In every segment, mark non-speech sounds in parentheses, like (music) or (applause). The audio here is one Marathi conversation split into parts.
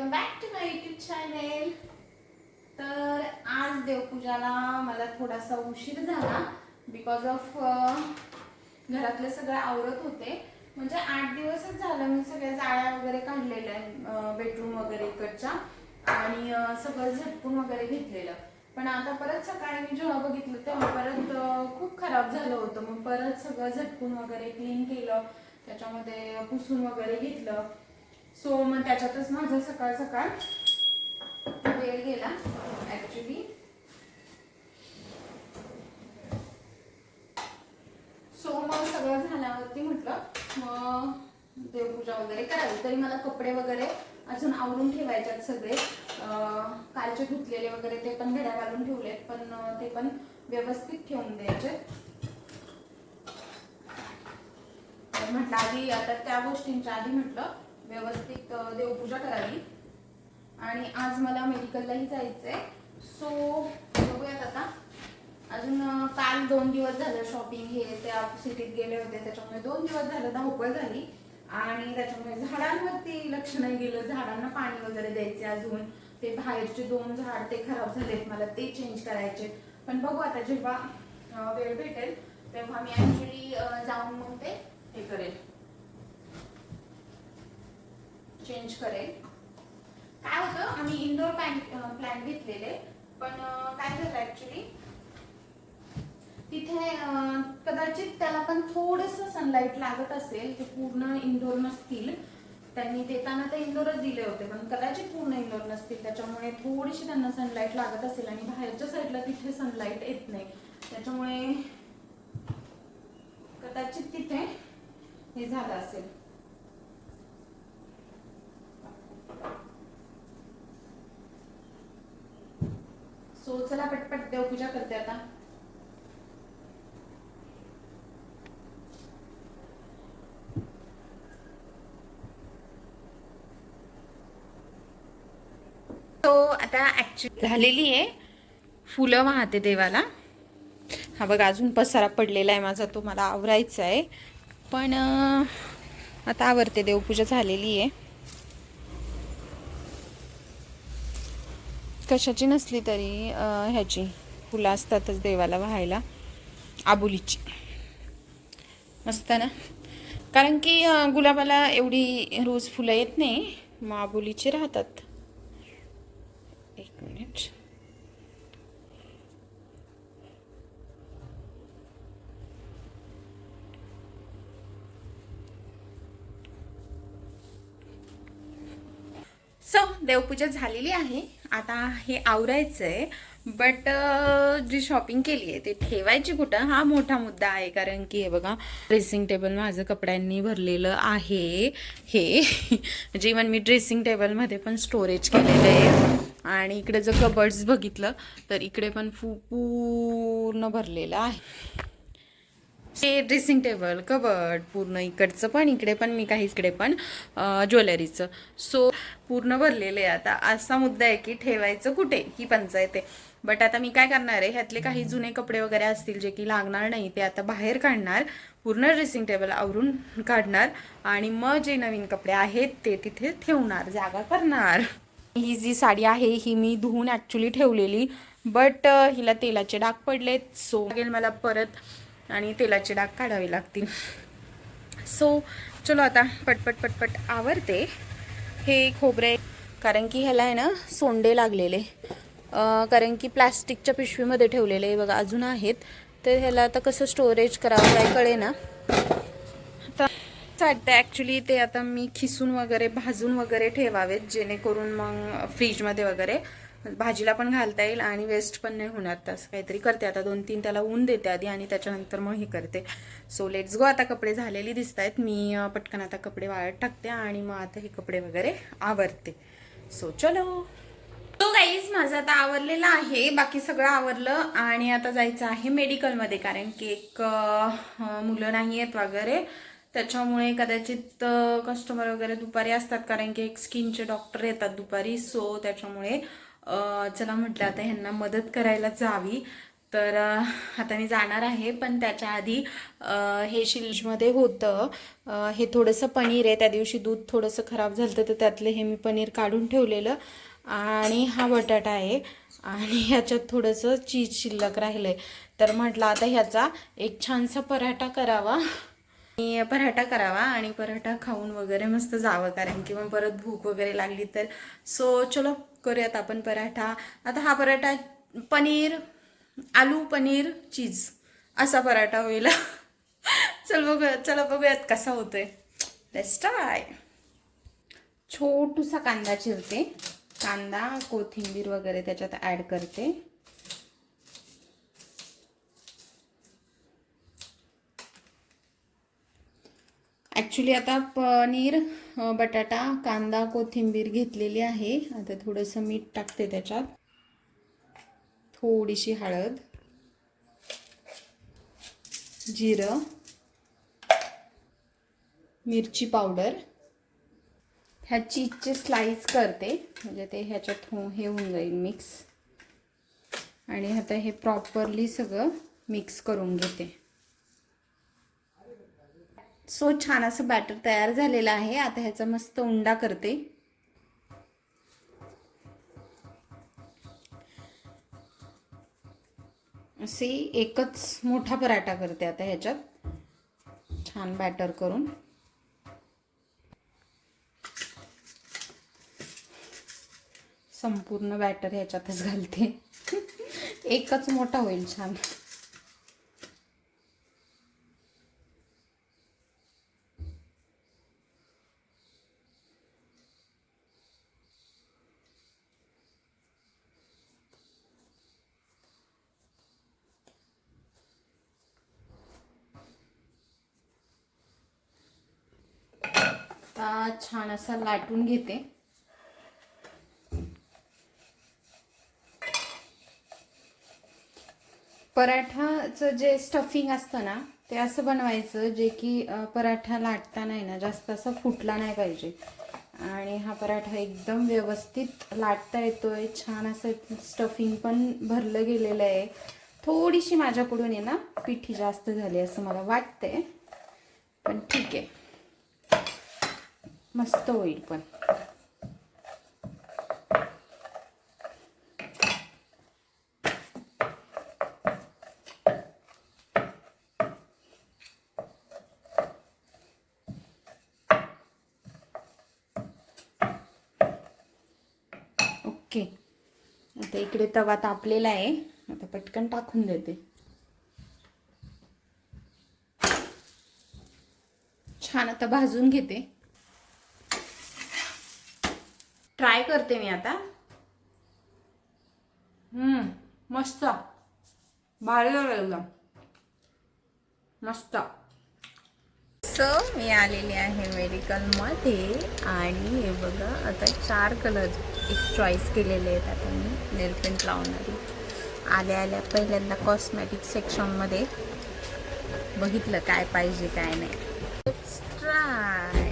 Welcome back to my YouTube channel तर आज देवपूजाला मला थोडासा उशीर झाला बिकॉज ऑफ घरातलं सगळं आवरत होते. म्हणजे आठ दिवसच झालं मी सगळ्या जाळ्या वगैरे काढलेल्या बेडरूम वगैरे इकडच्या आणि सगळं झटकून वगैरे घेतलेलं. पण आता परत सकाळी मी जेव्हा बघितलं तेव्हा परत खूप खराब झालं होतं. मग परत सगळं झटकून वगैरे क्लीन केलं. त्याच्यामध्ये पुसून वगैरे घेतलं. सो मग त्याच्यातच माझा सकाळ सकाळ वेळ गेला. ॲक्च्युली सो मग सगळं झाल्यावरती म्हटलं मग देवपूजा वगैरे करावी. तरी मला कपडे वगैरे अजून आवरून ठेवायच्यात सगळे. कालचे धुतलेले वगैरे ते पण घड्या घालून ठेवलेत पण ते पण व्यवस्थित ठेवून द्यायचे. म्हटलं आधी आता त्या गोष्टींच्या आधी म्हटलं व्यवस्थित देवपूजा करावी. आणि आज मला मेडिकललाही जायचंय. सो बघूयात आता. अजून काल दोन दिवस झालं शॉपिंग हे त्या सिटीत गेले होते. त्याच्यामुळे दोन दिवस झालं धावपळ झाली. आणि त्याच्यामुळे झाडांवरती लक्ष नाही गेलं. झाडांना पाणी वगैरे द्यायचे अजून. ते बाहेरचे दोन झाड ते खराब झालेत. मला ते चेंज करायचे पण बघू आता जेव्हा वेळ भेटेल तेव्हा मी ऍक्च्युली जाऊन मग ते हे करेल. चेंज करेल. काय होतं आम्ही इंडोर प्लॅन घेतलेले पण काय झालं ऍक्च्युली तिथे कदाचित त्याला पण थोडस सनलाईट लागत असेल ते पूर्ण इंडोर नसतील. त्यांनी देताना ते इंदोरच दिले होते पण कदाचित पूर्ण इंडोर नसतील. त्याच्यामुळे थोडीशी त्यांना सनलाईट लागत असेल आणि बाहेरच्या साईडला तिथे सनलाईट येत नाही. त्याच्यामुळे कदाचित तिथे हे झालं असेल. सो चला पटपट देवपूजा करते आता. तो आता ऍक्च्युली झालेली आहे. फुलं वाहते देवाला. हा बघ अजून पसारा पडलेला आहे माझा तो मला आवरायचा आहे. पण आता आवरते देवपूजा झालेली आहे. कशाची नसली तरी ह्याची. फुलं असतातच देवाला व्हायला. आबुलीची. मस्त ना? कारण की गुलाबाला एवढी रोज फुलं येत नाही मग आबुलीची राहतात. एक मिनिट. सो देवपूजा झालेली आहे. आता हे आवरायचं आहे बट जी शॉपिंग केली आहे ते ठेवायची कुठं? हा मोठा मुद्दा आहे कारण की हे बघा ड्रेसिंग टेबल माझं कपड्यांनी भरलेलं आहे. हे (laughs) म्हणजे इवन मी ड्रेसिंग टेबलमध्ये पण स्टोरेज केलेलं आहे. आणि इकडे जर कबर्ड्स बघितलं तर इकडे पण फू पूर्ण भरलेलं आहे. हे ड्रेसिंग टेबल कबड पूर्ण इकडचं पण इकडे पण मी काही इकडे पण ज्वेलरीचं सो पूर्ण भरलेलं आहे आता. असा मुद्दा आहे की ठेवायचं कुठे? ही पंचायत आहे. बट आता मी काय करणार आहे? ह्यातले काही जुने कपडे वगैरे असतील जे की लागणार नाही ते आता बाहेर काढणार पूर्ण ड्रेसिंग टेबल आवरून काढणार आणि मग जे नवीन कपडे आहेत ते तिथे ठेवणार जागा करणार. ही जी साडी आहे ही मी धुवून ॲक्च्युली ठेवलेली. बट हिला तेलाचे डाग पडलेत. सो लागेल मला परत आणि तेलाचे डाग काढावे लागतील. सो चलो आता पटपट पटपट आवरते. हे खोबरे कारण की ह्याला आहे ना सोंडे लागलेले. कारण की प्लॅस्टिकच्या पिशवीमध्ये ठेवलेले बघा अजून आहेत. तर ह्याला आता कसं स्टोरेज करावं काय कळे ना आता वाटतं ॲक्च्युली ते आता मी खिसून वगैरे भाजून वगैरे ठेवावेत जेणेकरून मग फ्रीजमध्ये वगैरे. भाजीला पण घालता येईल आणि वेस्ट पण नाही होणार. तसं काहीतरी करते. आता दोन तीन त्याला ऊन देते आधी आणि त्याच्यानंतर मग हे करते. सो लेट्स गो आता कपडे झालेली दिसत आहेत मी पटकन आता कपडे वाळत टाकते आणि मग आता हे कपडे वगैरे आवरते. सो चलो. तो गाईज माझं आता आवरलेलं आहे. बाकी सगळं आवरलं आणि आता जायचं आहे मेडिकलमध्ये कारण की एक मुलं नाही आहेत वगैरे. त्याच्यामुळे कदाचित कस्टमर वगैरे दुपारी असतात. कारण की एक स्किनचे डॉक्टर येतात दुपारी. सो त्याच्यामुळे चला म्हटलं आता ह्यांना मदत करायला जावी. तर आता मी जाणार आहे पण त्याच्या आधी हे शिल्जमध्ये होतं. हे थोडंसं पनीर आहे त्या दिवशी दूध थोडंसं खराब झालं तर त्यातलं हे मी पनीर काढून ठेवलेलं. आणि हा बटाटा आहे. आणि ह्याच्यात थोडंसं चीज शिल्लक राहिलं आहे तर म्हटलं आता ह्याचा एक छानसा पराठा करावा. आणि पराठा करावा आणि पराठा खाऊन वगैरे मस्त जावं कारण की मग परत भूक वगैरे लागली तर. सो चलो करूयात आपण पराठा. आता हा पराठा पनीर आलू पनीर चीज असा पराठा होईल. (laughs) चल बघूया चला बघूयात कसा होतोय. बेस्ट ट्राय छोटूसा कांदा चिरते. कांदा कोथिंबीर वगैरे त्याच्यात ॲड करते. ॲक्च्युली आता पनीर बटाटा कांदा कोथिंबीर घेतलेली आहे. आता थोडंसं मीठ टाकते त्याच्यात. थोडीशी हळद जिरं मिरची पावडर. ह्या चीजचे स्लाइस करते. म्हणजे ते ह्याच्यात हो हे होऊन जाईल मिक्स. आणि आता हे प्रॉपरली सगळं मिक्स करून घेते. सो छान असं बॅटर तयार झालेलं आहे. आता ह्याचा मस्त उंडा करते. असे एकच मोठा पराठा करते आता ह्याच्यात. छान बॅटर करून. संपूर्ण बॅटर ह्याच्यातच घालते. (laughs) एकच मोठा होईल छान. आता छान असा लाटून घेते. पराठाचं जे स्टफिंग असतं ना ते असं बनवायचं जे की पराठा लाटता नाही ना जास्त असा फुटला नाही पाहिजे. आणि हा पराठा एकदम व्यवस्थित लाटता येतोय. छान असं स्टफिंग पण भरलं गेलेलं आहे. थोडीशी माझ्याकडून आहे ना पिठी जास्त झाली असं मला वाटतंय. पण ठीक आहे. मस्त होईल पण. ओके. आता इकडे तवा तापलेला आहे. आता पटकन टाकून देते. छान आता भाजून घेते. ट्राय करते मी आता. हम्म मस्त. भारी झालं एकदम. मस्त. सो मी आलेली आहे मेडिकलमध्ये आणि हे बघा आता चार कलर एक चॉईस केलेले आहेत आता मी नेल पेंट लावणारी आल्या आल्या पहिल्यांदा कॉस्मॅटिक सेक्शनमध्ये बघितलं काय पाहिजे काय नाही ट्राय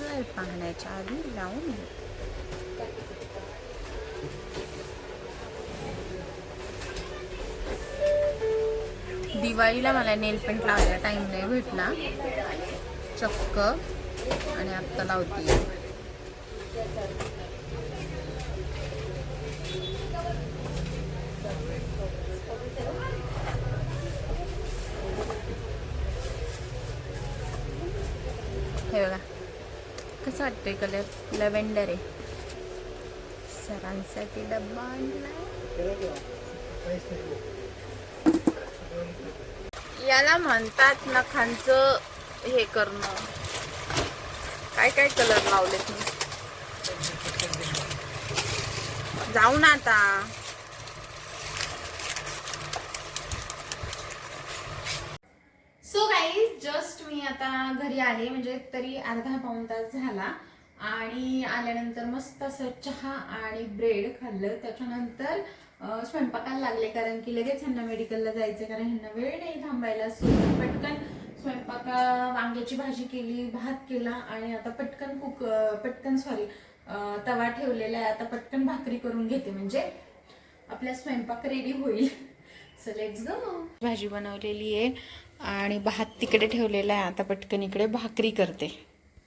तर पाहण्याच्या आधी लावून घे. दिवाळीला मला नेल पेंट लावायला टाइम नाही भेटला. चक्क. आणि आत्ता लावते हे बघा कसं वाटतंय कलर लव्हेंडर आहे. सरांसाठी डब्बा आणला याला म्हणतात नखांचं हे करणं. काय काय कलर लावलेत मी? जाऊ ना आता. सो गाईज जस्ट मी आता घरी आले म्हणजे तरी अर्धा पाऊण तास झाला. आणि आल्यानंतर मस्त असं चहा आणि ब्रेड खाल्लं. त्याच्यानंतर स्वयंपाकाला लागले कारण की लगेच ह्यांना मेडिकलला जायचं कारण ह्यांना वेळ नाही थांबायला. सो पटकन स्वयंपाका वांग्याची भाजी केली भात केला आणि आता पटकन कुक पटकन सॉरी तवा ठेवलेला आहे. आता पटकन भाकरी करून घेते. म्हणजे आपला स्वयंपाक रेडी होईल. सो लेट्स गो भाजी बनवलेली आहे आणि भात तिकडे ठेवलेला आहे. आता पटकन इकडे भाकरी करते.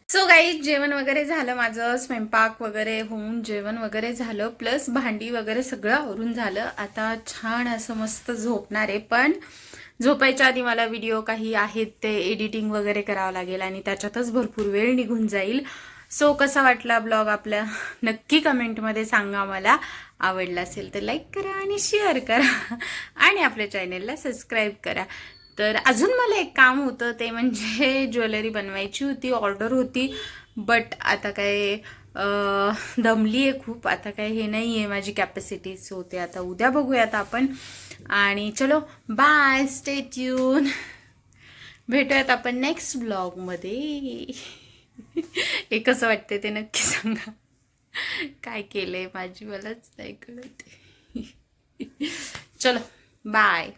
सो गाई जेवण वगैरे झालं. माझं स्वयंपाक वगैरे होऊन जेवण वगैरे झालं. प्लस भांडी वगैरे सगळं आवरून झालं. आता छान असं मस्त झोपणार आहे. पण झोपायच्या आधी मला व्हिडिओ काही आहेत ते एडिटिंग वगैरे करावं लागेल आणि त्याच्यातच भरपूर वेळ निघून जाईल. सो कसा वाटला ब्लॉग आपला? नक्की कमेंटमध्ये सांगा मला. आवडला असेल तर लाईक करा आणि शेअर करा. आणि आपल्या चॅनेलला सबस्क्राईब करा. तर अजून मला एक काम होतं ते म्हणजे ज्वेलरी बनवायची होती ऑर्डर होती. बट आता काय दमली आहे खूप. आता काय हे नाही आहे माझी कॅपॅसिटीज होते. आता उद्या बघूयात आपण. आणि चलो बाय स्टे ट्यून भेटूयात आपण नेक्स्ट ब्लॉगमध्ये (laughs) हे कसं वाटते ते नक्की सांगा. काय केलंय माझी मलाच नाही कळत. (laughs) चलो बाय